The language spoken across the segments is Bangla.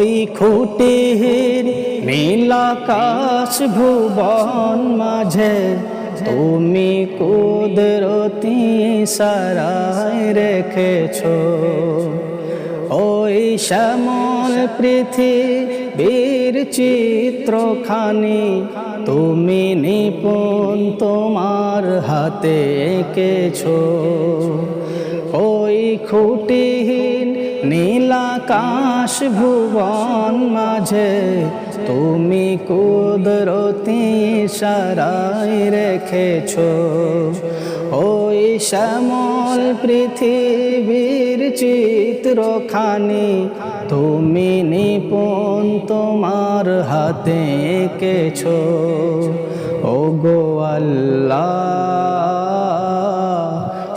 ওই খুঁটিহীন নীলাকাশ ভুবন মাঝে, তুমি কুদরতি সারায় রেখেছ। ওই শ্যামল পৃথিবীর চিত্রখানি, তুমি নিপুণ তোমার হাতে এঁকেছো। ওই খুঁটিহীন নীলাকাশ ভুবন মাঝে, তুমি কুদরতি সারাই রেখেছ। ওই শ্যামল পৃথিবীর চিত্রখানি, তুমি নিপুণ তোমার হাতে এঁকেছো। ও গো আল্লাহ,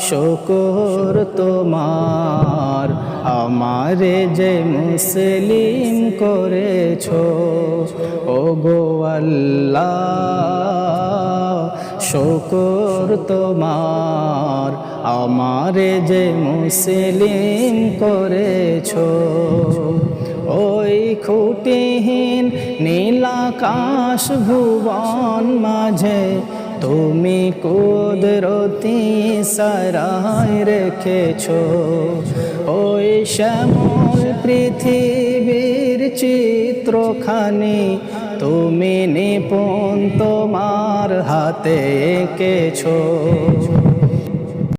শুকর তোমার আমারে যে মুসলিম করেছ ও গো আল্লাহ, শুকর তোমার। আমারে যে মুসলিম করেছ, ওই খুঁটিহীন নীলাকাশ ভুবন মাঝে তুমি কুদরতি সারাই রেখেছো। শ্যামল পৃথিবীর চিত্রখানি তুমি নিপুণ তোমার হাতে এঁকেছো